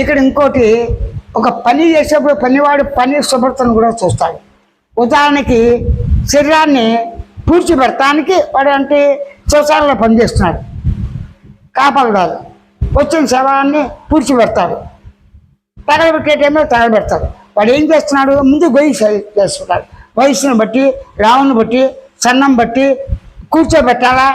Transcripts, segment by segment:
ఇక్కడ ఇంకోటి ఒక పని చేసేప్పుడు పనివాడు పని శుభ్రతను కూడా చూస్తాడు. ఉదాహరణకి శరీరాన్ని పూడ్చిపెడతానికి వాడు అంటే శౌచాలలో పనిచేస్తున్నాడు. కాపాడాలి వచ్చిన శవాన్ని పూడ్చిపెడతాడు. తగలబెట్టే టైంలో తగలబెడతాడు. వాడు ఏం చేస్తున్నాడు? ముందు గొయ్యి చేస్తున్నాడు వయసును బట్టి రావును బట్టి సన్నం బట్టి కూర్చోబెట్టాలా?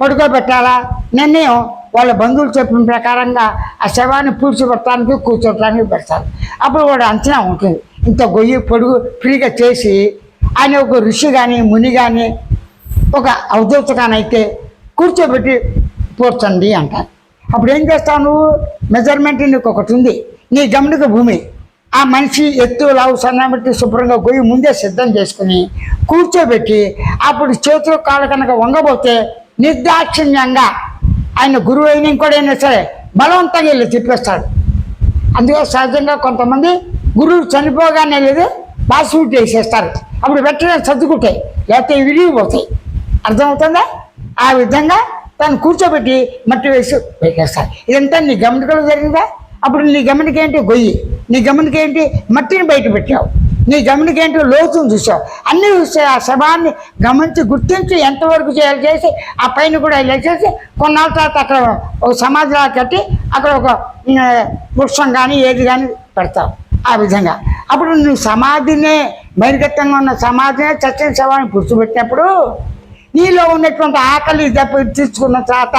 పడుకోబెట్టాలా? నిర్ణయం వాళ్ళ బంధువులు చెప్పిన ప్రకారంగా ఆ శవాన్ని పూడ్చిపెట్టడానికి కూర్చోటానికి పెడతారు. అప్పుడు వాడు అంచనా ఉంటుంది. ఇంత గొయ్యి పొడుగు ఫ్రీగా చేసి ఆయన ఒక ఋషి కానీ ముని కానీ ఒక అవధూత కూర్చోబెట్టి పూడ్చండి అంటారు. అప్పుడు ఏం చేస్తావు నువ్వు? మెజర్మెంట్ నీకు ఒకటి ఉంది. నీ గమనిక భూమి. ఆ మనిషి ఎత్తు లావు సన్నబెట్టి శుభ్రంగా గొయ్యి ముందే సిద్ధం చేసుకుని కూర్చోబెట్టి అప్పుడు చేతులు కాళ్ళు కనుక వంగబోతే నిర్దాక్షిణ్యంగా ఆయన గురువు అయిన ఇంకోడైనా సరే బలవంతంగా వెళ్ళి చెప్పేస్తాడు. అందుకే సహజంగా కొంతమంది గురువు చనిపోగానే లేదు బాసుకుంటే వేసేస్తారు అప్పుడు వెంటనే సర్దుకుంటాయి లేకపోతే విరిగిపోతాయి. అర్థమవుతుందా? ఆ విధంగా తను కూర్చోబెట్టి మట్టి వేసి పెట్టేస్తారు ఇదంతా నీ గమనికలో జరిగిందా? అప్పుడు నీ గమనిక ఏంటి? గొయ్యి. నీ గమనిక ఏంటి? మట్టిని బయట పెట్టావు. నీ గమనిక ఏంటి లోతును చూసావు అన్నీ చూస్తే ఆ శవాన్ని గమనించి గుర్తించి ఎంతవరకు చేయాలి చేసి ఆ పైన కూడా ఇలా చేసి కొన్నాళ్ళ తర్వాత అక్కడ ఒక సమాధిలా కట్టి అక్కడ ఒక వృక్షం కానీ ఏది కానీ పెడతావు. ఆ విధంగా. అప్పుడు నువ్వు సమాధినే బహిర్గతంగా ఉన్న సమాధినే చచ్చిన శవాన్ని కూర్చోబెట్టినప్పుడు నీలో ఉన్నటువంటి ఆకలి దెబ్బ తీసుకున్న తర్వాత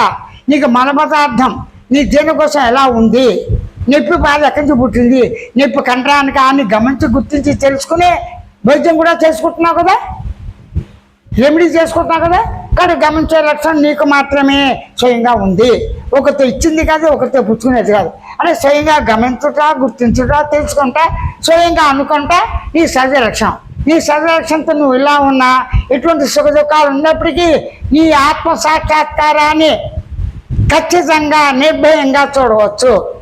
నీకు మల పదార్థం నీ దేని కోసం ఎలా ఉంది? నొప్పి బాధ ఎక్కడి నుంచి పుట్టింది? నొప్పి కండరానికి అని గమనించి గుర్తించి తెలుసుకుని వైద్యం కూడా చేసుకుంటున్నావు కదా? రెమెడీ చేసుకుంటున్నావు కదా? కానీ గమనించే లక్షణం నీకు మాత్రమే స్వయంగా ఉంది. ఒకరితో ఇచ్చింది కాదు ఒకరితో పుచ్చుకునేది కాదు. అంటే స్వయంగా గమనించుట గుర్తించుట తెలుసుకుంటా స్వయంగా అనుకుంటా నీ సహజ లక్షణం. నీ సహజ లక్షణంతో నువ్వు ఇలా ఉన్నా ఎటువంటి సుఖ దుఃఖాలు ఉన్నప్పటికీ నీ ఆత్మ సాక్షాత్కారాన్ని ఖచ్చితంగా నిర్భయంగా చూడవచ్చు.